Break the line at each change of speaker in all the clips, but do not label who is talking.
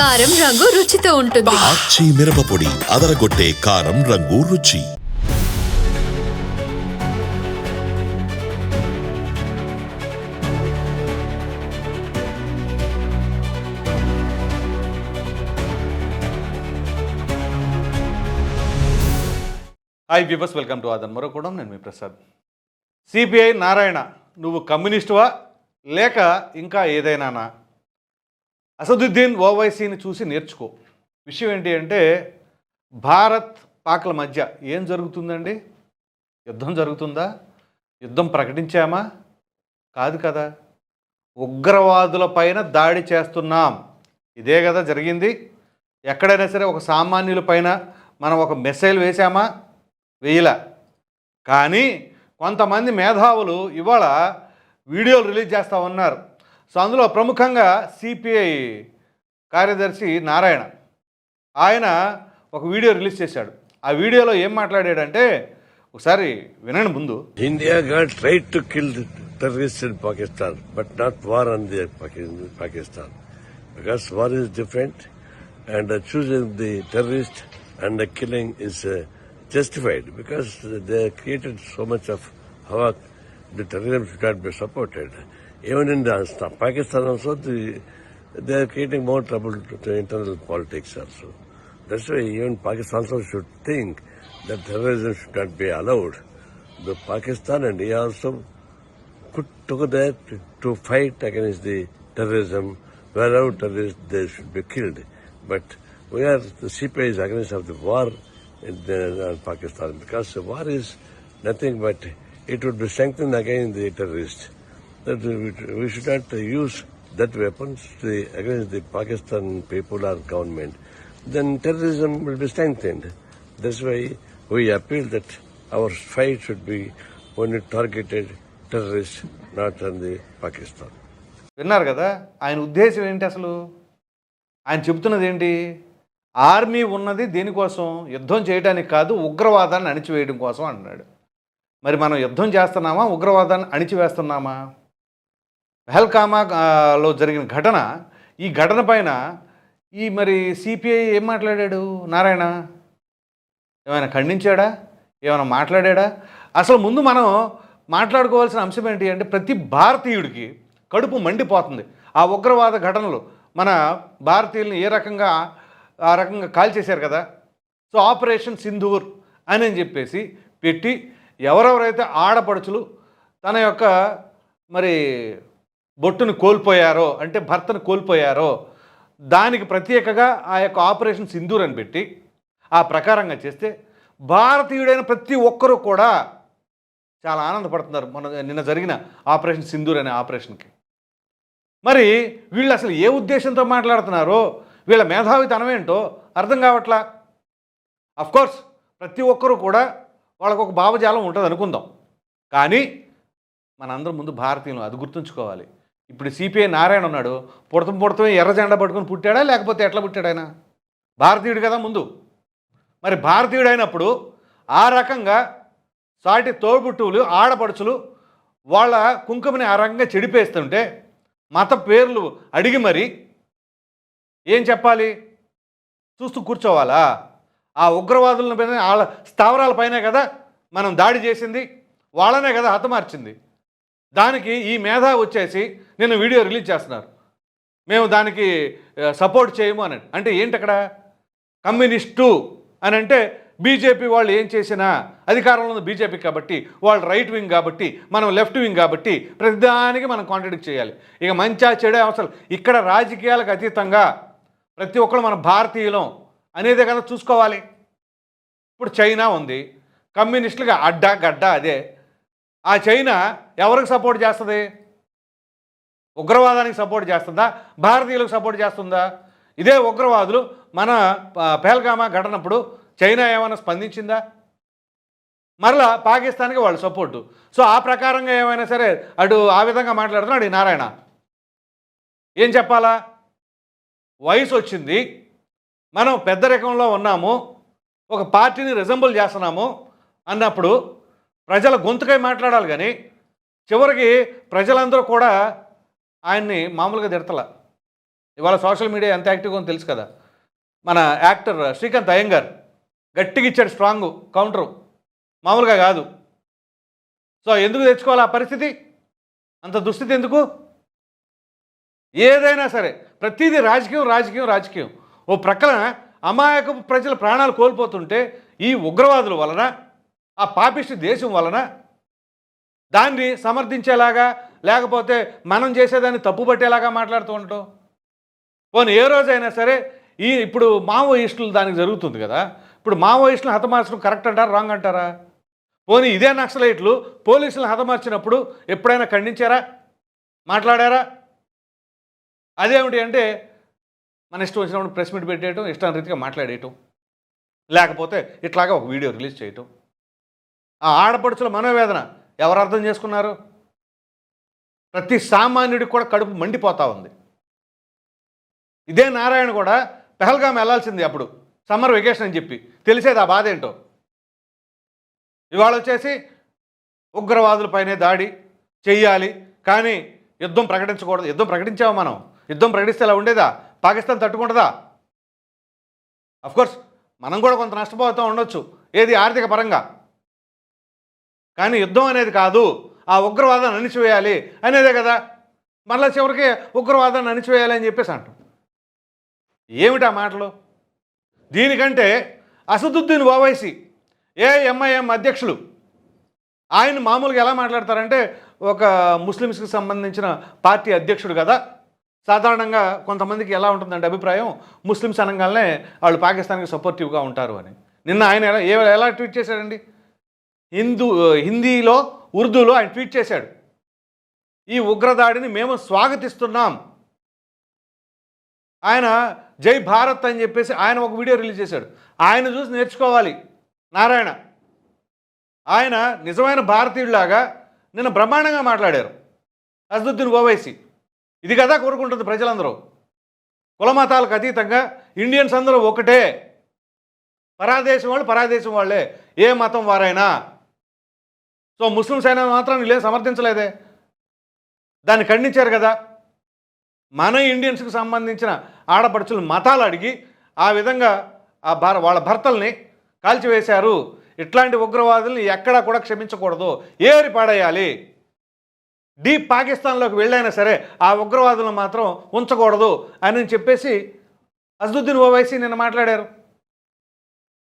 కారం రంగు రుచితో ఉంటుంది.
ఆచి మిరపపొడి అదరగొట్టే కారం రంగు రుచి.
హాయ్ పీపర్స్ వెల్కమ్ టు ఆదన్ మరొకడం నేను మీ ప్రసాద్. సిపిఐ నారాయణ నువ్వు కమ్యూనిస్టువా? లేక ఇంకా ఏదైనానా? అసదుద్దీన్ ఓవైసీని చూసి నేర్చుకో. విషయం ఏంటి అంటే భారత్ పాక్ల మధ్య ఏం జరుగుతుందండి? యుద్ధం జరుగుతుందా? యుద్ధం ప్రకటించామా? కాదు కదా. ఉగ్రవాదుల పైన దాడి చేస్తున్నాం. ఇదే కదా జరిగింది. ఎక్కడైనా సరే ఒక సామాన్యుల పైన మనం ఒక మెసేజ్ వేసామా వేయలా. కానీ కొంతమంది మేధావులు ఇవాళ వీడియోలు రిలీజ్ చేస్తూ ఉన్నారు. సో అందులో ప్రముఖంగా సిపిఐ కార్యదర్శి నారాయణ. ఆయన ఒక వీడియో రిలీజ్ చేశాడు. ఆ వీడియోలో ఏం మాట్లాడాడంటే ఒకసారి వినండి ముందు.
India got try to kill terrorist in Pakistan but not war on the Pakistan because war is different and choosing the terrorist and killing is justified because they created so much of havoc the terrorism should not be supported Even in the, Pakistan also, the, they are creating more trouble to, to internal politics also. That's why even Pakistan also should think that terrorism should not be allowed. The Pakistan and India also put together to, to fight against the terrorism. Wherever terrorists, they should be killed. But we are, the CPI is against of the war in the, uh, Pakistan because the war is nothing but it would be strengthened against the terrorists. That we, should not use that weapons to, against the Pakistan people or government. Then terrorism will be strengthened. That's why we appeal that our fight should be only targeted terrorists, not on the Pakistan.
విన్నారు కదా ఆయన ఉద్దేశం ఏంటి అసలు ఆయన చెబుతున్నది ఏంటి army ఉన్నది దేనికోసం యుద్ధం చేయడానికి కాదు ఉగ్రవాదాన్ని అణిచివేయడం కోసం అంటున్నాడు మరి మనం యుద్ధం చేస్తున్నామా ఉగ్రవాదాన్ని అణిచివేస్తున్నామా పెహల్కామా లో జరిగిన ఘటన ఈ ఘటన పైన ఈ మరి సిపిఐ ఏం మాట్లాడాడు? నారాయణ? ఏమైనా ఖండించాడా? ఏమైనా మాట్లాడాడా? అసలు ముందు మనం మాట్లాడుకోవాల్సిన అంశం ఏంటి అంటే ప్రతి భారతీయుడికి కడుపు మండిపోతుంది. ఆ ఉగ్రవాద ఘటనలు మన భారతీయుల్ని ఏ రకంగా ఆ రకంగా కాల్చేశారు కదా? సో ఆపరేషన్ సింధూర్ అని చెప్పేసి పెట్టి ఎవరెవరైతే ఆడపడుచులు తన యొక్క మరి బొట్టును కోల్పోయారో అంటే భర్తను కోల్పోయారో దానికి ప్రత్యేకగా ఆ యొక్క ఆపరేషన్ సింధూర్ అని పెట్టి ఆ ప్రకారంగా చేస్తే భారతీయుడైన ప్రతి ఒక్కరూ కూడా చాలా ఆనందపడుతున్నారు మన నిన్న జరిగిన ఆపరేషన్ సింధూర్ అనే ఆపరేషన్కి. మరి వీళ్ళు అసలు ఏ ఉద్దేశంతో మాట్లాడుతున్నారో వీళ్ళ మేధావితనం ఏంటో అర్థం కావట్లా? కోర్స్ ప్రతి ఒక్కరూ కూడా వాళ్ళకు ఒక భావజాలం ఉంటుంది అనుకుందాం కానీ మనందరం ముందు భారతీయులు అది గుర్తుంచుకోవాలి. ఇప్పుడు సిపిఐ నారాయణ ఉన్నాడు పుడతం పుడతం ఎర్ర జెండా పట్టుకొని పుట్టాడా లేకపోతే ఎట్లా పుట్టాడు ఆయన? భారతీయుడు కదా ముందు. మరి భారతీయుడు అయినప్పుడు ఆ రకంగా సాటి తోడుబుట్టువులు ఆడపడుచులు వాళ్ళ కుంకుమని ఆ రకంగా చెడిపేస్తుంటే మత పేర్లు అడిగి మరి ఏం చెప్పాలి? చూస్తూ కూర్చోవాలా? ఆ ఉగ్రవాదుల పైన వాళ్ళ స్థావరాల పైనే కదా మనం దాడి చేసింది వాళ్ళనే కదా హతమార్చింది. దానికి ఈ మేధా వచ్చేసి నిన్న వీడియో రిలీజ్ చేస్తున్నారు. మేము దానికి సపోర్ట్ చేయము అని అంటే ఏంటి అక్కడ కమ్యూనిస్టు అని అంటే బీజేపీ వాళ్ళు ఏం చేసినా అధికారంలో ఉంది బీజేపీ కాబట్టి వాళ్ళు రైట్ వింగ్ కాబట్టి మనం లెఫ్ట్ వింగ్ కాబట్టి ప్రతిదానికి మనం కాంట్రడిక్ట్ చేయాలి. ఇక మంచా చెడే అవసరం. ఇక్కడ రాజకీయాలకు అతీతంగా ప్రతి ఒక్కరు మన భారతీయులం అనేదే కదా చూసుకోవాలి. ఇప్పుడు చైనా ఉంది. కమ్యూనిస్టులుగా అడ్డ గడ్డ అదే. ఆ చైనా ఎవరికి సపోర్ట్ చేస్తుంది? ఉగ్రవాదానికి సపోర్ట్ చేస్తుందా? భారతీయులకు సపోర్ట్ చేస్తుందా? ఇదే ఉగ్రవాదులు మన పేల్గామా పెహల్గామా ఘటనప్పుడు చైనా ఏమైనా స్పందించిందా? మరలా పాకిస్తాన్కి వాళ్ళు సపోర్టు. సో ఆ ప్రకారంగా ఏమైనా సరే అటు ఆ విధంగా మాట్లాడుతున్నాడు ఈ నారాయణ. ఏం చెప్పాలా? వయసు వచ్చింది మనం పెద్ద రకంలో ఉన్నాము ఒక పార్టీని రిజంబుల్ చేస్తున్నాము అన్నప్పుడు ప్రజల గొంతుకై మాట్లాడాలి కానీ చివరికి ప్రజలందరూ కూడా ఆయన్ని మామూలుగా తిడతల. ఇవాళ సోషల్ మీడియా ఎంత యాక్టివ్గా ఉందో తెలుసు కదా. మన యాక్టర్ శ్రీకాంత్ అయ్యంగార్ గట్టిగా ఇచ్చాడు స్ట్రాంగ్ కౌంటరు. మామూలుగా కాదు. సో ఎందుకు తెచ్చుకోవాలి ఆ పరిస్థితి? అంత దుస్థితి ఎందుకు? ఏదైనా సరే ప్రతిదీ రాజకీయం రాజకీయం రాజకీయం. ఓ ప్రక్కన అమాయకపు ప్రజల ప్రాణాలు కోల్పోతుంటే ఈ ఉగ్రవాదుల వలన ఆ పాపిష్టి దేశం వలన దాన్ని సమర్థించేలాగా లేకపోతే మనం చేసేదాన్ని తప్పుపట్టేలాగా మాట్లాడుతూ ఉండటం. పోనీ ఏ రోజైనా సరే ఈ ఇప్పుడు మావోయిస్టులు దానికి జరుగుతుంది కదా ఇప్పుడు మావోయిస్టులను హతమార్చడం కరెక్ట్ అంటారా రాంగ్ అంటారా? పోనీ ఇదే నక్సలైట్లు పోలీసులను హతమార్చినప్పుడు ఎప్పుడైనా ఖండించారా మాట్లాడారా? అదేమిటి అంటే మన ఇష్టం వచ్చినప్పుడు ప్రెస్ మీట్ పెట్టేయటం ఇష్టం రీతిగా మాట్లాడేయటం లేకపోతే ఇట్లాగా ఒక వీడియో రిలీజ్ చేయటం. ఆ ఆడపడుచుల మనోవేదన ఎవరు అర్థం చేసుకున్నారు? ప్రతి సామాన్యుడికి కూడా కడుపు మండిపోతూ ఉంది. ఇదే నారాయణ కూడా పెహల్గాం వెళ్ళాల్సింది అప్పుడు. సమ్మర్ వెకేషన్ అని చెప్పి. తెలిసేది ఆ బాధ ఏంటో? ఇవాళ వచ్చేసి ఉగ్రవాదులపైనే దాడి చెయ్యాలి. కానీ యుద్ధం ప్రకటించకూడదు. యుద్ధం ప్రకటించాము మనం? యుద్ధం ప్రకటిస్తే ఇలా ఉండేదా? పాకిస్తాన్ తట్టుకుంటుందా? అఫ్కోర్స్ మనం కూడా కొంత నష్టపోతూ ఉండొచ్చు. ఏది ఆర్థిక పరంగా? కానీ యుద్ధం అనేది కాదు. ఆ ఉగ్రవాదాన్ని అణిచివేయాలి అనేదే కదా. మళ్ళీ చివరికి ఉగ్రవాదాన్ని అణిచివేయాలి అని చెప్పేసి అంటాం. ఏమిటా మాటలు? దీనికంటే అసదుద్దీన్ ఓవైసీ ఏఎంఐఎం అధ్యక్షులు ఆయన మామూలుగా ఎలా మాట్లాడతారంటే ఒక ముస్లిమ్స్కి సంబంధించిన పార్టీ అధ్యక్షుడు కదా. సాధారణంగా కొంతమందికి ఎలా ఉంటుందంటే అభిప్రాయం? ముస్లిమ్స్ అనగానే వాళ్ళు పాకిస్తాన్కి సపోర్టివ్గా ఉంటారు అని. నిన్న ఆయన ఎలా ఎలా ట్వీట్ చేశాడండి హిందూ హిందీలో ఉర్దూలో ఆయన ట్వీట్ చేశాడు. ఈ ఉగ్రదాడిని మేము స్వాగతిస్తున్నాం. ఆయన జై భారత్ అని చెప్పేసి ఆయన ఒక వీడియో రిలీజ్ చేశాడు. ఆయన చూసి నేర్చుకోవాలి. నారాయణ. ఆయన నిజమైన భారతీయుడిలాగా నిన్న బ్రహ్మాండంగా మాట్లాడారు. అసదుద్దీన్ ఓవైసీ. ఇది కదా కోరుకుంటుంది ప్రజలందరూ. కులమతాలకు అతీతంగా ఇండియన్స్ అందరూ ఒకటే. పరాదేశం వాళ్ళు పరాదేశం వాళ్ళే. ఏ మతం వారైనా. సో ముస్లిమ్స్ అయినా మాత్రం వీళ్ళేం సమర్థించలేదే. దాన్ని ఖండించారు కదా. మన ఇండియన్స్కి సంబంధించిన ఆడపడుచులు మతాలు అడిగి ఆ విధంగా ఆ భార వాళ్ళ భర్తల్ని కాల్చివేశారు. ఇట్లాంటి ఉగ్రవాదుల్ని ఎక్కడా కూడా క్షమించకూడదు. ఏరి పాడేయాలి. డీప్ పాకిస్తాన్లోకి వెళ్ళైనా సరే ఆ ఉగ్రవాదులను మాత్రం ఉంచకూడదు అని చెప్పేసి అజదుద్దీన్ ఓవైసీ నిన్న మాట్లాడారు.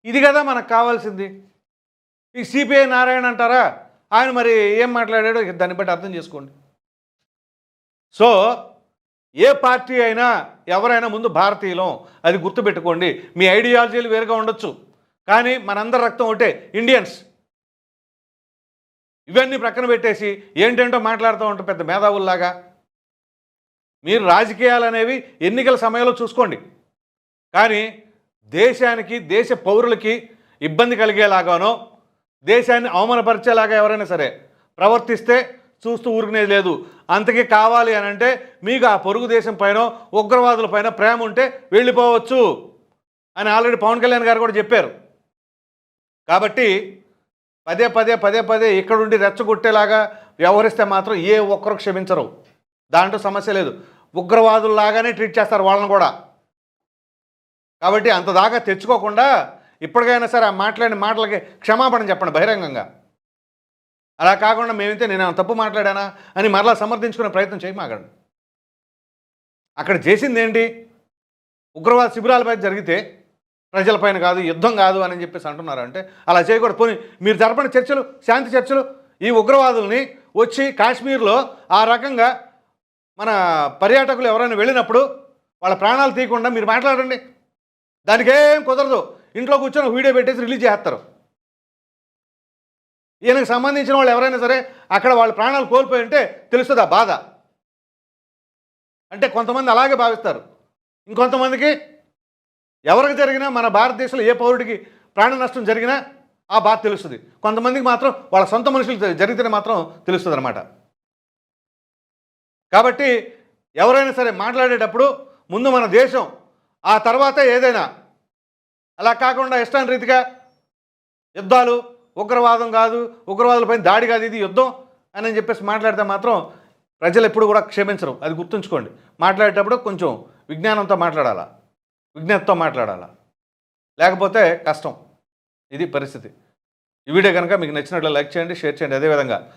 ఇది కదా మనకు కావాల్సింది. ఈ సిపిఐ నారాయణ అంటారా? ఆయన మరి ఏం మాట్లాడాడో దాన్ని బట్టి అర్థం చేసుకోండి. సో ఏ పార్టీ అయినా ఎవరైనా ముందు భారతీయులం అది గుర్తుపెట్టుకోండి. మీ ఐడియాలజీలు వేరుగా ఉండొచ్చు. కానీ మనందరి రక్తం ఒకటే ఇండియన్స్. ఇవన్నీ ప్రక్కన పెట్టేసి ఏంటేంటో మాట్లాడుతూ ఉంటాం పెద్ద మేధావుల్లాగా. మీరు రాజకీయాలు అనేవి ఎన్నికల సమయంలో చూసుకోండి. కానీ దేశానికి దేశ పౌరులకి ఇబ్బంది కలిగేలాగానో దేశాన్ని అవమానపరిచేలాగా ఎవరైనా సరే ప్రవర్తిస్తే చూస్తూ ఊరుకునేది లేదు. అంతకే కావాలి అని అంటే మీకు ఆ పొరుగు దేశం పైన ఉగ్రవాదుల పైన ప్రేమ ఉంటే వెళ్ళిపోవచ్చు అని ఆల్రెడీ పవన్ కళ్యాణ్ గారు కూడా చెప్పారు. కాబట్టి పదే పదే పదే పదే ఇక్కడుండి రెచ్చగొట్టేలాగా వ్యవహరిస్తే మాత్రం ఏ ఒక్కరు క్షమించరు. దాంట్లో సమస్య లేదు. ఉగ్రవాదుల్లాగానే ట్రీట్ చేస్తారు వాళ్ళని కూడా. కాబట్టి అంత దాకా తెచ్చుకోకుండా ఇప్పటికైనా సరే ఆ మాట్లాడిన మాటలకి క్షమాపణ చెప్పండి బహిరంగంగా. అలా కాకుండా మేమైతే నేను తప్పు మాట్లాడానా అని మరలా సమర్థించుకునే ప్రయత్నం చేయమాగండి అక్కడ చేసింది ఏంటి? ఉగ్రవాద శిబిరాలపై జరిగితే ప్రజలపైన కాదు యుద్ధం కాదు అని చెప్పేసి అంటున్నారు అంటే అలా చేయకూడదు. పోనీ మీరు జరపని చర్చలు శాంతి చర్చలు ఈ ఉగ్రవాదుల్ని వచ్చి కాశ్మీర్లో ఆ రకంగా మన పర్యాటకులు ఎవరైనా వెళ్ళినప్పుడు వాళ్ళ ప్రాణాలు తీయకుండా మీరు మాట్లాడండి. దానికేం కుదరదు. ఇంట్లో కూర్చొని వీడియో పెట్టేసి రిలీజ్ చేస్తారు. ఈయనకు సంబంధించిన వాళ్ళు ఎవరైనా సరే అక్కడ వాళ్ళ ప్రాణాలు కోల్పోయి ఉంటే తెలుస్తుంది ఆ బాధ. అంటే కొంతమంది అలాగే భావిస్తారు. ఇంకొంతమందికి ఎవరికి జరిగినా మన భారతదేశంలో ఏ పౌరుడికి ప్రాణ నష్టం జరిగినా ఆ బాధ తెలుస్తుంది. కొంతమందికి మాత్రం వాళ్ళ సొంత మనుషులు జరిగితేనే మాత్రం తెలుస్తుంది అనమాట కాబట్టి ఎవరైనా సరే మాట్లాడేటప్పుడు ముందు మన దేశం ఆ తర్వాత ఏదైనా అలా కాకుండా ఇష్టం రీతిగా యుద్ధాలు ఉగ్రవాదం కాదు ఉగ్రవాదులపైన దాడి కాదు ఇది యుద్ధం అని చెప్పేసి మాట్లాడితే మాత్రం ప్రజలు ఎప్పుడు కూడా క్షమించరు. అది గుర్తుంచుకోండి. మాట్లాడేటప్పుడు కొంచెం విజ్ఞానంతో మాట్లాడాలా? విజ్ఞతతో మాట్లాడాలా? లేకపోతే కష్టం. ఇది పరిస్థితి. ఈ వీడియో కనుక మీకు నచ్చినట్లు లైక్ చేయండి షేర్ చేయండి. అదేవిధంగా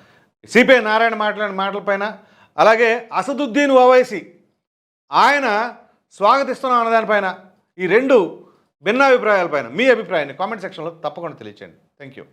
సిపిఐ నారాయణ మాట్లాడిన మాటలపైన అలాగే అసదుద్దీన్ ఓవైసీ ఆయన స్వాగతిస్తున్నాం అన్నదానిపైన ఈ రెండు భిన్నాభిప్రాయాలపైన మీ అభిప్రాయాన్ని కామెంట్ సెక్షన్లో తప్పకుండా తెలియచేయండి. Thank you